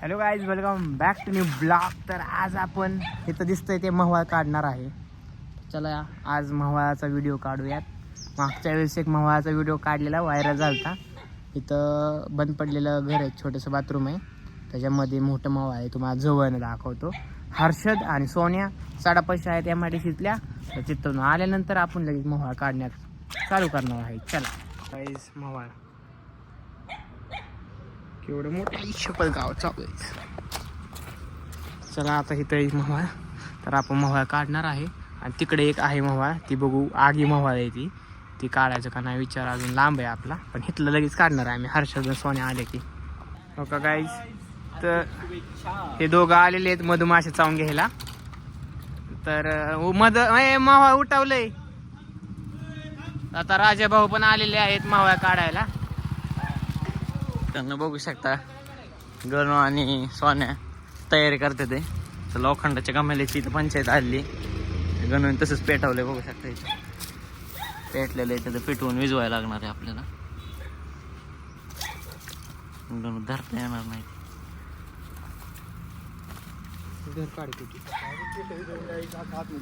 Hello guys welcome back to new blog तर आज आपण इथं दिसतंय ते महवाळ काढणार आहे. चला आज महवाळाचा व्हिडिओ काढूयात. मागच्या वेळेस एक महवाळाचा व्हिडिओ काढलेला व्हायरल झाला होता इथं बंद पडलेलं घर आहे छोटंसं बाथरूम आहे. त्याच्यामध्ये मोठं महवा आहे तुम्हाला जवळनं दाखवतो. हर्षद आणि सोन्या साडा पैसे आहेत एम आय डी सीतल्या तर तिथून आल्यानंतर आपण लगेच महवाळ काढण्यात चालू करणार आहे. चला. गाईज महवाळ. एवढं मोठं शपथ गाव चालू आहे. चला आता इथं एक मव्हाळ. तर आपण मव्हाळ काढणार आहे. आणि तिकडे एक आहे मव्हाळ. ती बघू आगी मव्हाळ आहे ती. ती काढायचं का नाही विचार अजून लांब आहे आपला. पण इथलं लगेच काढणार आहे आम्ही. हर्षद सोन्या आले की. हो का गाईज तर हे दोघं आलेले आहेत मधुमाशा चावून घ्यायला. तर मध ए, मावा उठवलंय. आता राजा भाऊ पण आलेले आहेत मावळा काढायला. त्यांना बघू शकता. गणू आणि सोन्या तयारी करते ते. तर लोखंडाच्या गमेल्याची इथं पंचायत आली. गणून तसंच पेटवलंय बघू शकता इथे. पेटलेलं आहे त्याचं पेटवून विजवायला लागणार आहे आपल्याला. गणू धरता येणार नाही.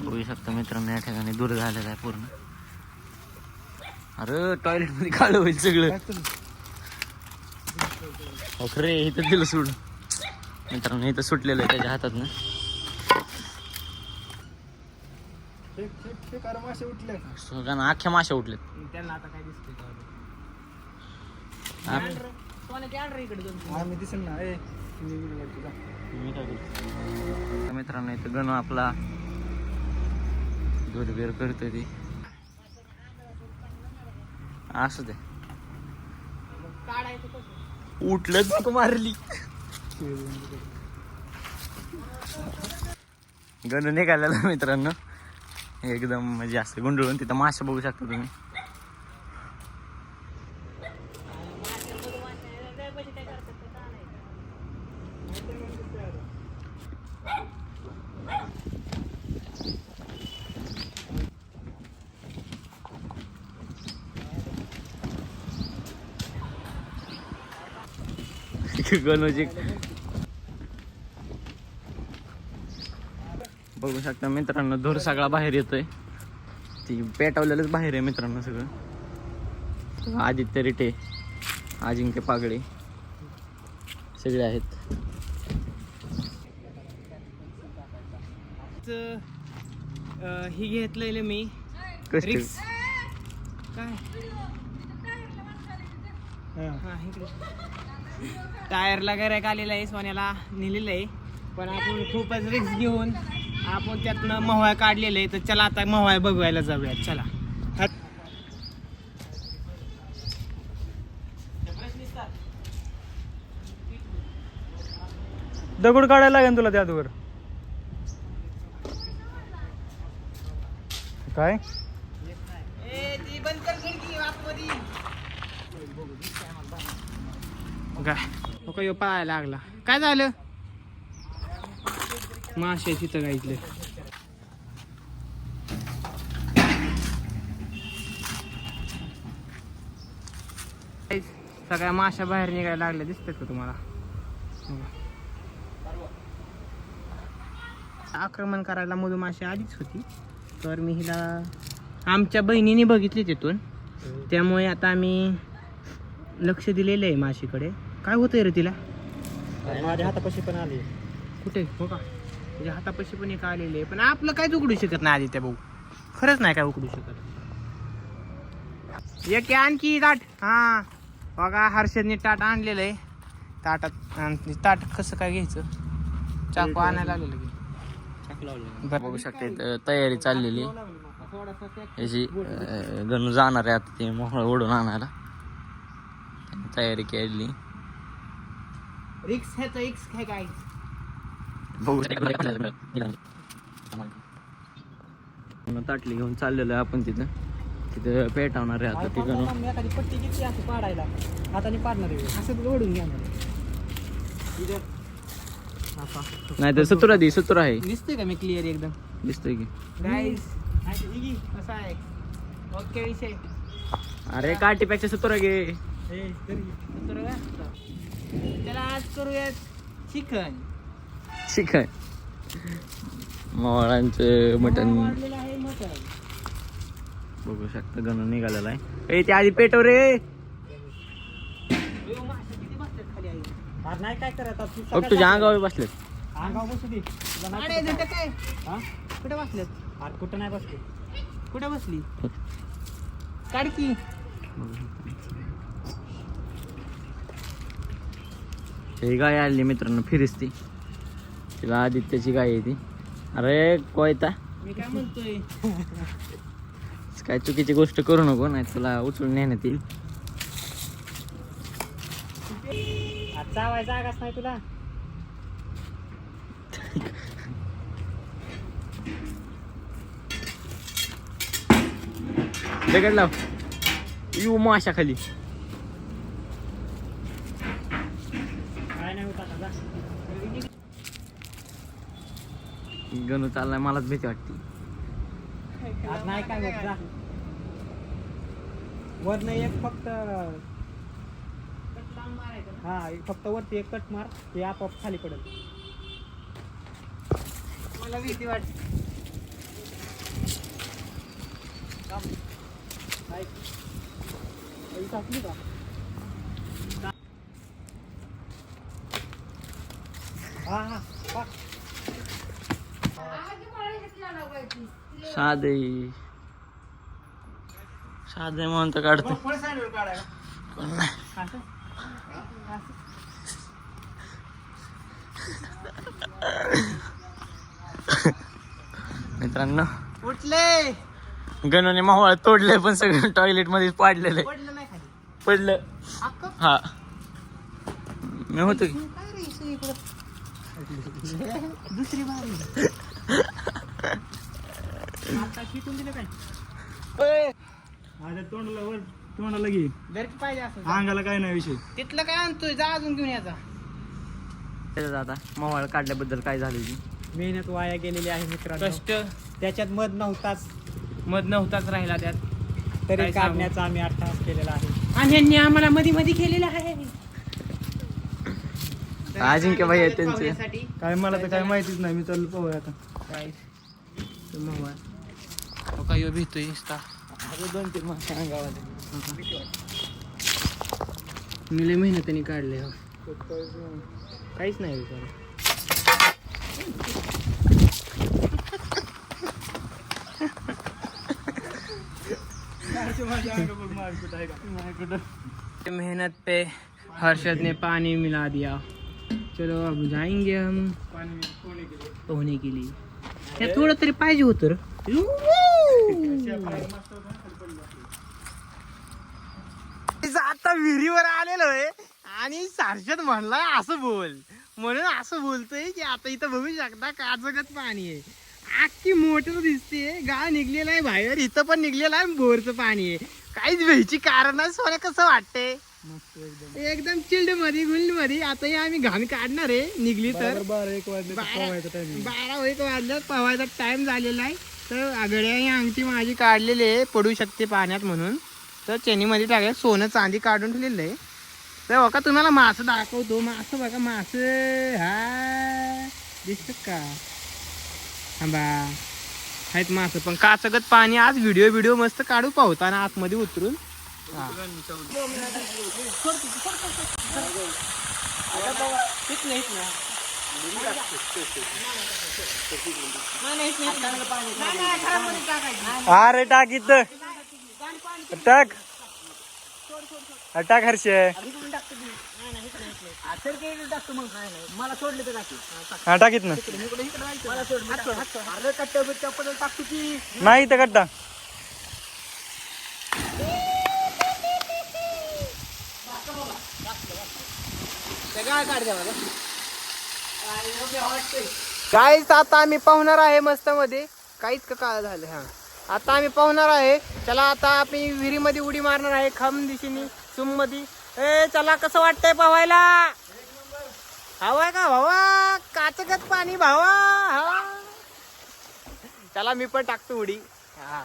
बघू शकता मित्रांनो या ठिकाणी दूर झालेला आहे पूर्ण. अरे टॉयलेटमध्ये काढलं होईल सगळं. अरे इथं दिलं सोड मित्रांनो इथं सुटलेलं आहे त्याच्या हातात ना. सगळ्यांना अख्ख्या माशा उठलेत त्यांना आता काय मित्रांनो इथं गणू आपला दूरबीर करतोय ती. असू दे. काढायचं कसं उठलं मारली. गणू निघालेला मित्रांनो. एकदम म्हणजे असं गुंडळून तिथं मासे बघू शकता तुम्ही. गणूची बघू शकता मित्रांनो धूर सगळा बाहेर येतोय. ती पेटवलेलंच बाहेर आहे मित्रांनो सगळं. आदित्य रिटे अजिंक्य पागडे सगळे आहेत. ही घेतलेलं मी. रिक्स. काय? हा इकडे. टायरला गॅरेक आलेला आहे सोन्याला नेलेलं आहे. पण आपण खूपच रिक्स घेऊन आपण त्यातनं महवा काढलेलं आहे. तर चला आता महवा बघवायला जाऊयात. चला. दगड काढायला लागेल तुला त्यातवर काय? काय? हो ह्यो पळायला लागला. काय झालं? मासे तिथं काय सगळ्या माशा बाहेर निघायला लागल्या दिसतात का तुम्हाला? आक्रमण करायला मधुमाशी आधीच होती. तर मी हिला आमच्या बहिणीने बघितली तिथून. त्यामुळे आता आम्ही लक्ष दिलेलं आहे माशीकडे. काय होतंय रे तिला? माझ्या हातापाशी पण आली. कुठे? हो का? तुझ्या हातापाशी पण एक आलेले आहे. पण आपलं काहीच उघडू शकत नाही आदित्य भाऊ. खरंच नाही काय उघडू शकत. एक आणखी ताट. हा. बघा हर्षदने ताट आणलेलं आहे ताटात आणि ताट कसं काय घ्यायचं? चाकू आणायला आलेलं की. बघू शकता तयारी चाललेली याची गणू जाणार आहे आता ते मोहळ ओढून आणायला. तयारी केली रिक्स ह्याचं रिक्स काय काय बघू. ताटली घेऊन चाललेलो आहे आपण तिथं. तिथं पेटवणार आहे आता ती गणू एखादी पट्टी किती असं पाडायला. हाताने पाडणार आहे. असं ओढून घ्या नाही तर सुतुरा दे सुतुरा आहे. दिसतोय का मी क्लिअर एकदम? दिसतोय की. गाईज असं आहे? ओके विषय. अरे काठीपेक्षा सुतुरा घे. चला आज करूयात चिकन. चिकन. मवाळांचं मटन वाढलेलं आहे मटन बघू शकता गण निघालेला आहे. ए ते आधी पेटव रे. खाली आहे अरे नाही काय करत आता तू बघ सकाळी तुझ्या. अंगावर बसलेत. अंगावर बसू दे. तुला नाही अरे कुठं देतं काय? हा? कुठे अरे कुठं नाही बसते कुठे बसली? काढ की. ही गाय आली मित्रांनो फिरिस्ती. तिला आदित्याची गाय आहे ती. अरे कोयता. मी काय म्हणतोय? काय चुकीची गोष्ट करू नको नाही तुला उचलून नेण्यात येईल. आज चावाय जागाच नाही तुला? दगड लाव. यू माशा खाली काय नाही होत आता जा. गणू चाललाय मलाच भीती वाटते. आज नाही काय होत जा? वरनं एक फक्त हा एक फक्त वरती एक कट मार ते आपोआप खाली पडेल. मला भीती वाटते. आई टाकली का हा हा साधे. साधे म्हणून तर काढतो? मित्रांनो उठले. गणूने मावळ तोडले पण सगळं टॉयलेटमध्ये पाडलेलं. पडलं हा. मी होतो की? दुसरी बारी. आता शिकून दिलं काय? माझ्या तोंडाला वर तोंडाला घे. पाहिजे असं अंगाला काय नाही विषय. तिथलं काय आणतोय? जा अजून घेऊन याचा त्याच्यात आता मावळ काढल्याबद्दल काय झालं ती? मेहनत वाया गेलेली आहे मित्रांनो. कष्ट. त्याच्यात मध नव्हताच. मध नव्हताच राहिला त्यात. तरी काय सांगू? काढण्याचा आम्ही अट्टास केलेला आहे. आणि यांनी आम्हाला मध्ये मध्ये केलेलं आहे. अजिंक्य भाई आहेत त्यांचे. काय मला तर काय माहितीच नाही. मी चालू पाहूया आता. काय? तर मग का यो भीतोय नुसता दोन तीन माणसं अंगावर मी लय मेहनतीने काढले हो काहीच नाही विचार मेहनत पे हर्षद ने पानी मिला दिया चलो अब जाएंगे हम पोहने के लिए त्या थोडं तरी पाहिजे होतं. आता विहिरीवर आलेलो आहे. आणि सारशत म्हणला असं बोल. म्हणून असं बोलतोय की आता इथं बघू शकता काजगत पाणी आहे. अख्खी मोटर दिसते गाळ निघलेला आहे बाहेर इथं पण निघलेलं आहे बोरचं पाणी आहे. काहीच भ्यायची कारण नाही सोन्या कसं वाटते एकदम चिल्डमध्ये गुल्डमध्ये आता हे आम्ही घाण काढणार आहे निघली तर. बारा एक वाजले बारा बारा एक वाजल्यात पवायचा टाइम झालेला आहे. तर आगड्या ही अंगठी माझी काढलेली आहे पडू शकते पाण्यात म्हणून. तर चेनीमध्ये टाकले सोनं चांदी काढून ठेवलेलं आहे. तर बघा तुम्हाला मासं दाखवतो. मासं बघा मासं हा दिसत का? थांबा. आहेत मासं पण काचगत पाणी आज व्हिडिओ व्हिडिओ मस्त काढू पाहताना आतमध्ये उतरून. हा. अरे टाक इथं. टाक. टाक हर्षे. मला सोडले हा मला सोड अरे कट्ट बिट्ट पडेल टाकतो की नाही इथं कट्टा. काहीच आता आम्ही पाहुणार आहे मस्त मध्ये काहीच का काळ झालं हा. आता आम्ही पाहुणार आहे. चला आता आम्ही विहिरीमध्ये उडी मारणार आहे खम दिशेने सुममध्ये ए चला कसं वाटतंय पवायला हवाय का भावा? काचगत पाणी भावा हा. चला मी पण टाकतो उडी. हा.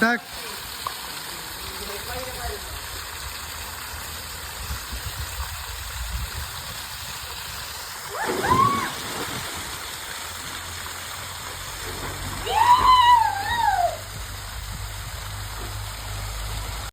टाक. বাইরে বাইরে